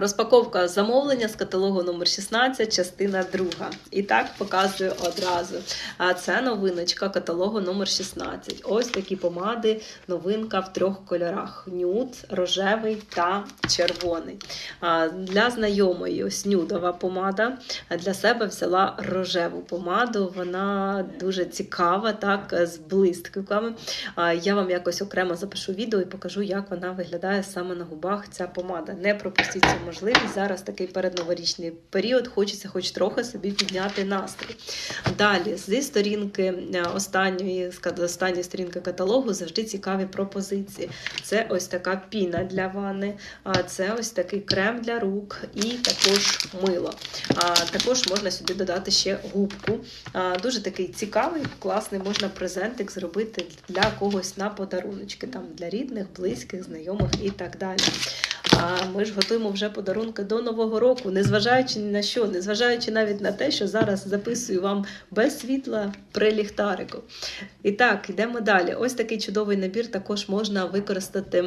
Розпаковка замовлення з каталогу номер 16, частина 2. І так показую одразу. А це новиночка каталогу номер 16. Ось такі помади, новинка в трьох кольорах: нюд, рожевий та червоний. А Для знайомої ось нюдова помада. Для себе взяла рожеву помаду. Вона дуже цікава, так, з блистками. Я вам якось окремо запишу відео і покажу, як вона виглядає саме на губах. Ця помада. Не пропустіть цю можливість. Зараз такий передноворічний період. Хочеться хоч трохи собі підняти настрій. Далі, зі сторінки е, останньої, останньої сторінки каталогу завжди цікаві пропозиції. Це ось така піна для ванни, це ось такий крем для рук і також мило. Також можна сюди додати ще губку. Дуже такий цікавий, класний, можна презентик зробити для когось на подаруночки, там для рідних, близьких, знайомих і так далі. А ми ж готуємо вже подарунки до Нового року, незважаючи ні на що, незважаючи навіть на те, що зараз записую вам без світла при ліхтарику. І так, йдемо далі. Ось такий чудовий набір також можна використати.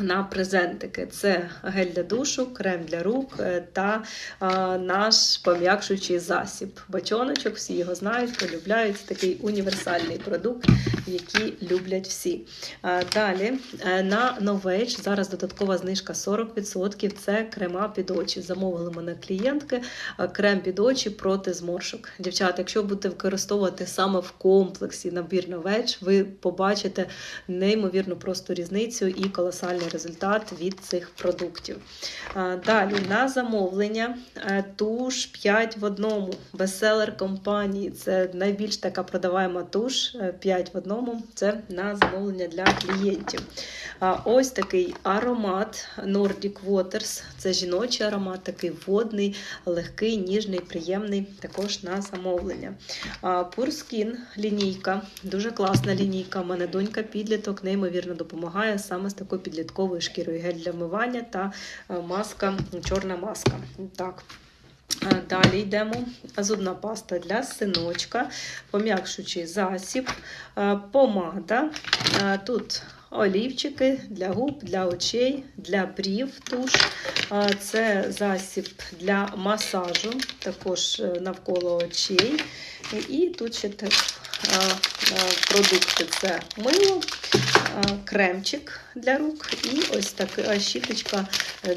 На презентики це гель для душу, крем для рук е, та а, наш пом'якшуючий засіб. Бачоночок, всі його знають, полюбляють. Такий універсальний продукт, який люблять всі. А, далі е, на Novage зараз додаткова знижка 40%. Це крема під очі. Замовили мене клієнтки. е, Крем під очі проти зморшок. Дівчата, якщо будете використовувати саме в комплексі набір Novage, ви побачите неймовірну просто різницю і колосальний результат від цих продуктів. Далі на замовлення е, туш 5 в одному. Бестселер компанії. Це найбільш така продаваема туш 5 в одному. Це на замовлення для клієнтів. Ось такий аромат Nordic Waters. Це жіночий аромат, такий водний, легкий, ніжний, приємний. Також на замовлення. Пурскін лінійка, дуже класна лінійка. У мене донька підліток, неймовірно допомагає саме з такою підлітковою шкірою. Гель для вмивання та е, маска, чорна маска. Так. Е, Далі йдемо. Зубна паста для синочка, пом'якшуючий засіб, е, помада. Тут олівчики для губ, для очей, для брів туш. Це засіб для масажу, також навколо очей. І- тут ще продукти це мило, е, кремчик для рук і ось така щіточка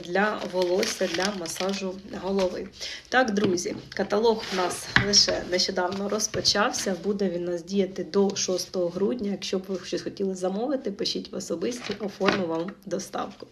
для волосся для масажу голови. Так, друзі, каталог у нас лише нещодавно розпочався. Буде він у нас діяти до 6 грудня. Якщо б ви щось хотіли замовити, пишіть в особисті, оформимо вам доставку.